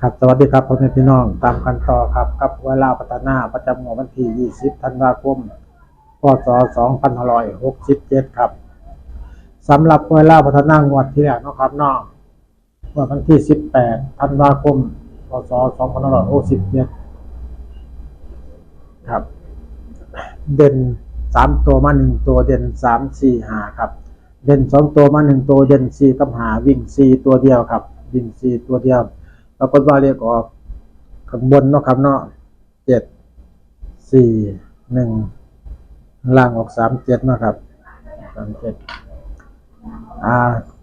ครับสวัสดีครับพ่อแม่พี่น้องตามกันต่อครับกับเวลาพัฒนาประจำงวดวันที่ 20 ธันวาคม พศ 2567 ครับสำหรับเวลาพัฒนางวดที่แล้วนะครับน้องวดวันที่ 18 ธันวาคม พศ 2567 ครับ เด่น 3 ตัวมา 1 ตัวเด่น 3 4 5 ครับ เด่น 2 ตัวมา 1 ตัวเด่น 4 กับหาวิ่ง 4 ตัวเดียวครับ วิ่ง 4 ตัวเดียว รากฏว่าเรียกออกข้างบนเนาะครับเนาะเจ็ดสี่หนึ่งล่างออกสามเจ็ดนะครับสามเจ็ดอ่า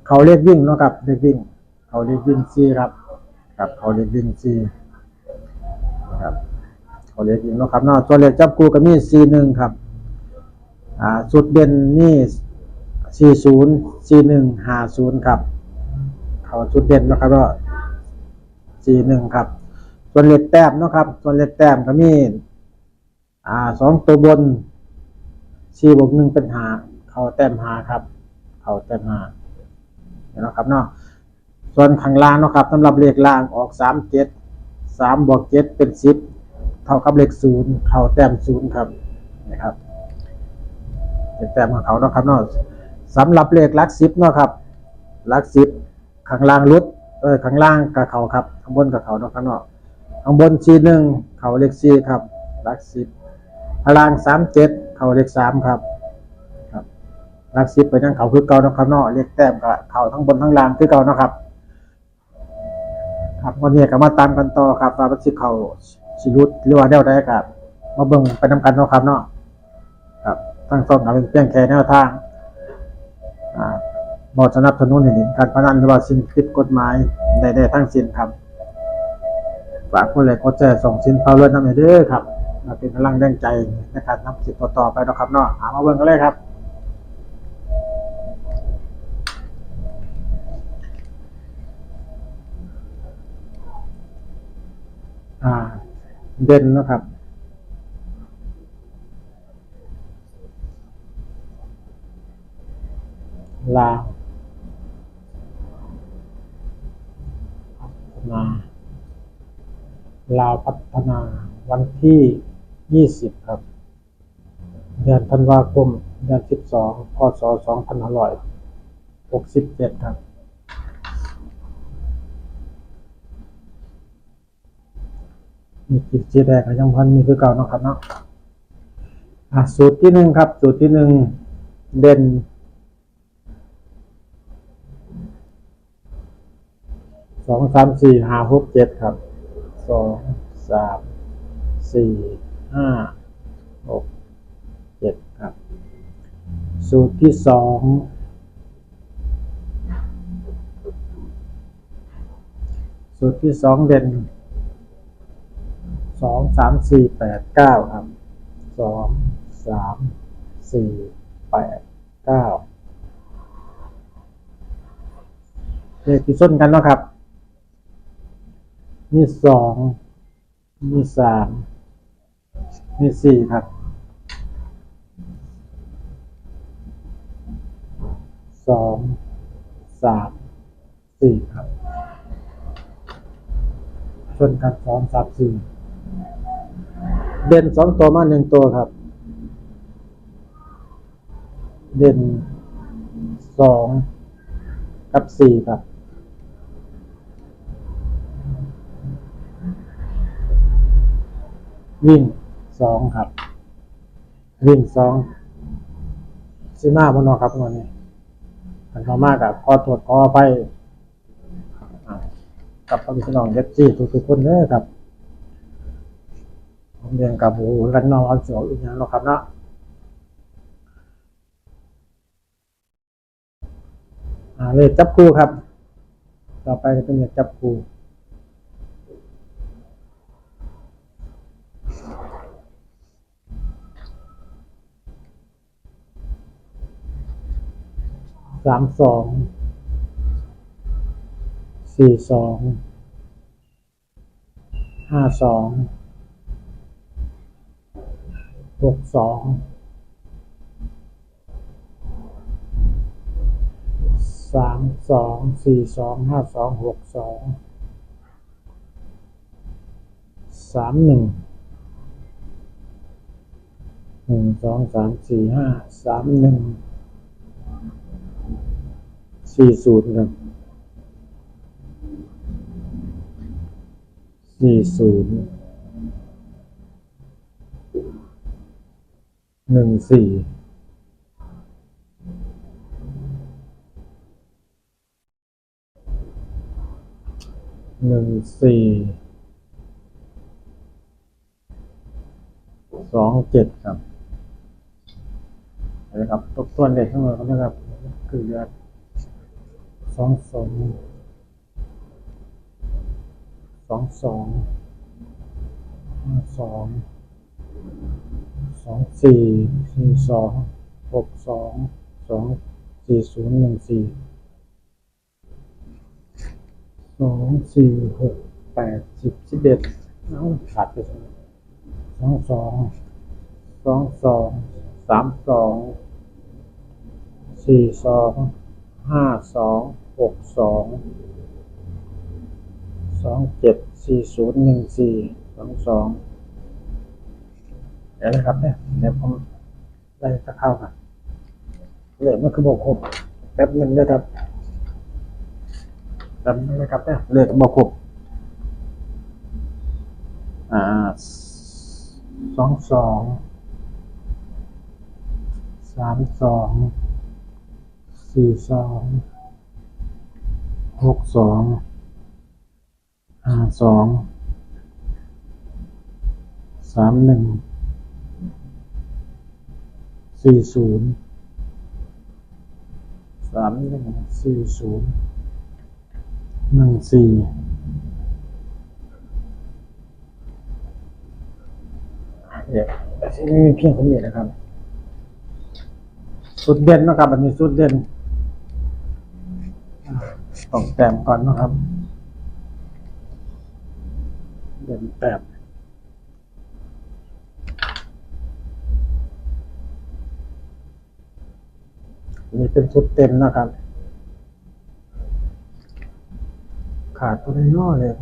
เขาเรียกวิ่งเนาะครับเรียกวิ่ง เขาเรียกวิ่งซีครับครับเขาเรียกวิ่งซีครับเขาเรียกวิ่งเนาะครับเนาะตัวเลขจับกูก็มีซีหนึ่งครับอ่าสุดเด่นนี่สี่ศูนย์สี่หนึ่งห้าศูนย์ครับ เขาสุดเด่นนะครับเนาะ สี่หนึ่งครับ ส่วนเล็กแต้มนะครับ ส่วนเล็กแต้มก็มีอ่าสองตัวบนสี่บวกหนึ่งเป็นหาเขาแต้มหาครับ เขาแต้มหาเห็นาะครับเนาะส่วนข้างล่างนะครับสำหรับเลขล่างออกสามเจ็ดสามบวกเจ็ดเป็นสิบเท่ากับเลขศูนย์เขาแต้มศูนย์ครับนะครับเลขแต้มของเขาเนาะครับเนาะสำหรับเลขลักสิบเนาะครับลักสิบข้างล่างลุด เออข้างล่างกับเขาครับข้างบนกับเขาเนาะข้างนอกข้างบนชีหนึ่งเขาเลขสี่ครับหลักสิบข้างล่างสามเจ็ดเขาเลขสามครับ ครับหลักสิบไปนั่งเขาคือเก่าเนาะข้างนอกเลขแต้มกับเขาทั้งบนทั้งล่างคือเก่าเนาะครับ ครับวันนี้ก็มาตามกันต่อครับว่าสิเขาสิรุดหรือว่าแนวใดครับมาเบิ่งไปนำกันเนาะครับเนาะครับตั้งต้นเอาเป็นเพียงแค่แนวทางอ่า บอสนับสนุนให้เห็นการพนันหรือว่าสิ่งผิดกฎหมายใดๆทั้งสิ้นครับฝากคนเลยกดแชร์ส่งสินเผาเลือดน้ำเด้อครับมาเป็นกำลังแรงใจในการนำสิทธิ์ต่อไปนะครับเนาะหามาเบิ่งกันเลยครับเด่นนะครับ ลาวพัฒ นาลาวพัฒนาวันที่ 20 ครับ เดือนธันวาคม เดือน 12 พศ 2567 ครับ มีกิจจีแดงกับยังพันมีคือเก่านะครับเนาะ อะ สูตรที่หนึ่งครับ สูตรที่หนึ่งเด่น ส องสามสี่ห้าหกเจ็ดครับสองสามสี่ห้าหกเจ็ดครับ สูตรที่สองสูตรที่สองเด่นสองสามสี่แปดเก้าครับสองสามสี่แปดเก้าเลขที่ส้นกันเนาะครับ มีสองมีสามมีสี่ครับสองสามสี่ครับชนกันสองสามสี่เด่นสองตัวมาหนึ่งตัวครับ เด่นสองกับสี่ครับ วิ่งสองครับ วิ่งสองซีมาบนนอครับวันนี้ขันเขามากกับขอตรวจขอไปกับพี่น้องเย็บจี้ทุกๆคนเด้อครับผมเรียนกับโอ้โหกันนองอันเสียวอีกอย่างเนาครับเนาะอ่าเลขจับคู่ครับ ต่อไปจะเป็นเลขจับคู่ สามสอง สี่สอง ห้าสอง หกสอง สามสอง สี่สอง ห้าสอง หกสอง สามหนึ่งหนึ่งสองสามสี่ห้าสามหนึ่ง สี่ศูนย์ครับสี่ศูนย์หนึ่งสี่หนึ่งสี่สองเจ็ดครับนะครับตกส่วนเด็กทั้งหมดนะครับคือเหลือ สองสองสองสองห้าสองสองสี่สี่สองหกสองสองสี่ศูนย์หนึ่งสี่สองสี่หกแปดสิบสิบเอ็ดเอ้าขาดไปสองสองสองสองสองสามสองสี่สองห้าสอง หกสองสองเจ็ดสี่ศูนย์หนึ่งสี่สองสองเดี๋ยวนะครับเนี่ยเดี๋ยวผมไล่ตะเข้ากันเหลือมันคือบอกครบแป๊บหนึงนะครับแป๊บนึงนะครับเนี่ยเหลือบอกครบอ่าสองสองสามสองสี่สอง หกสองห้าสองสามหนึ่งสี่ศูนย์สามหนึ่งสี่ศูนย์หนึ่งสี่เดี๋ยวที่นี่มีเพียงเท่านี้นะครับ สุดเด่นนะครับ อันนี้สุดเด่น ต้องแต้มก่อนนะครับ เด่นแต้มนี่เป็นชุดเต็มนะครับ ขาดตัวน้อยเลย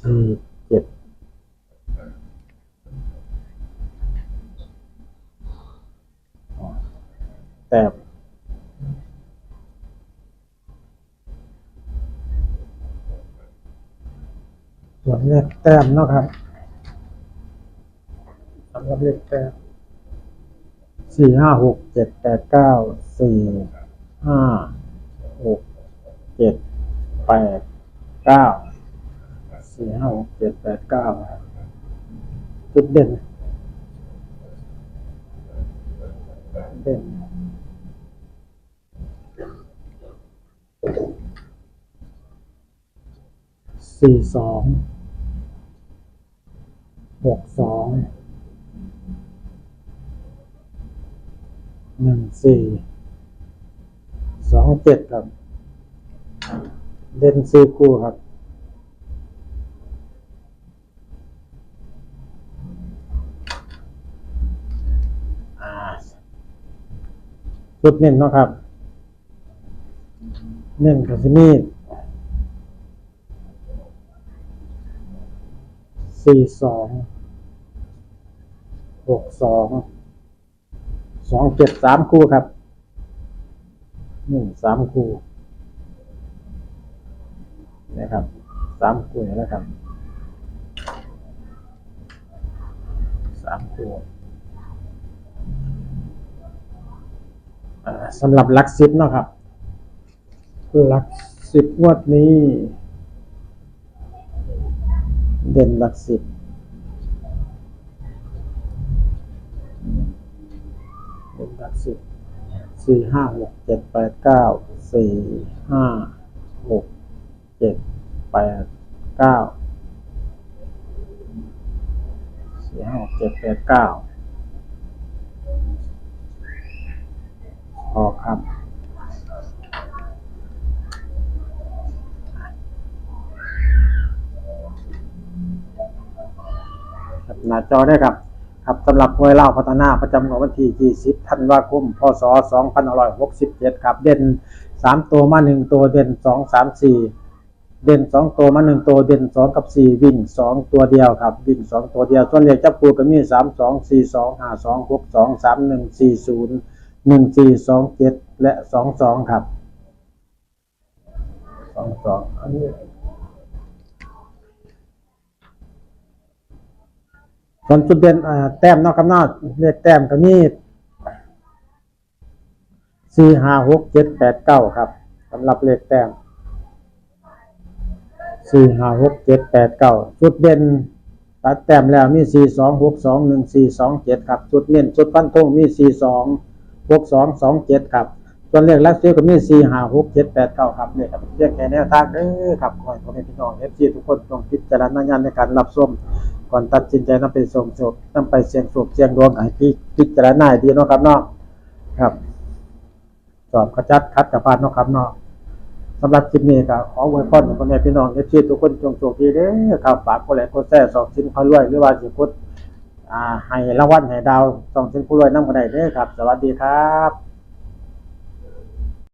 สี่เจ็ดอ๋อ แต้มส่วนเลขแต้มนะครับสำหรับเลขแต้มสี่ห้าหกเจ็ดแปดเก้าสี่ห้าหกเจ็ดแปดเก้าสี่ห้าหกเจ็ดแปดเก้าจุดเด่นเด่น สี่สองหกสองหนึ่งสี่สองเจ็ดครับ เด่นสี่คู่ครับอ่าชุดเน้นนะครับ เน้นกับซิมีสี่สองหกสองสองเจ็ดสามคู่ครับหนึ่งสามคู่นะครับสามคู่นี่นะครับสามคู่สำหรับลักสิบเนาะครับ หลักสิบงวดนี้ เด่นหลักสิบเด่นหลักสิบสี่ห้าหกเจ็ดแปดเก้าสี่ห้าหกเจ็ดแปดเก้าสี่ห้าหกเจ็ดแปดเก้าออครับ ครับ หน้าจอได้ครับ ครับสำหรับมวยเล่าพัฒนาประจำงวดวันที่20ธันวาคมพศ2567 ครับ เด่น 3 ตัวมา 1 ตัวเด่น 2 3 4 เด่น 2 ตัวมา 1 ตัวเด่น 2 กับ 4 วิ่ง 2 ตัวเดียวครับ วิ่ง 2 ตัวเดียวส่วนเลขจับปูก็มี 3 2 4 2 5 2 6 2 3 1 4 0 1 4 2 7 และ 2 2 ครับ 2 2อันนี้ ส่วนจุดเด่นแต้มนอกคำนอกเลขแต้มก็มีสี่ห้าหกเจ็ดแปดเก้าครับสำหรับเลขแต้มสี่ห้าหกเจ็ดแปดเก้าจุดเด่นตัดแต้มแล้วมีสี่สองหกสองหนึ่งสี่สองเจ็ดครับจุดเน้นจุดฟันธงมีสี่สองหกสองสองเจ็ดครับส่วนเลขลักซี่ก็มีสี่ห้าหกเจ็ดแปดเก้าครับเลขครับเรียกแค่แนวทางเด้อครับขอให้พ่อแม่พี่น้องเอฟซีทุกคนต้องพิจารณญาณในการรับชม ก่อนตัดสินใจนำไปส่งศพนำไปเสียงสูบเสียงดวงให้พี่พิจารณาดีเนาะครับเนาะครับสอบขจัดคัดกับพานเนาะครับเนาะสำหรับคลิปนี้ก็ขออวยพรให้พ่อแม่พี่น้องเอฟซีทุกคนจงโชคดีเด้อครับฝากกดไลค์กดแชร์สองชิ้นพารวยหรือว่าสิกดอ่าให้รางวัลให้ดาวสองชิ้นผู้รวยนำก็ได้เด้อครับ สวัสดีครับ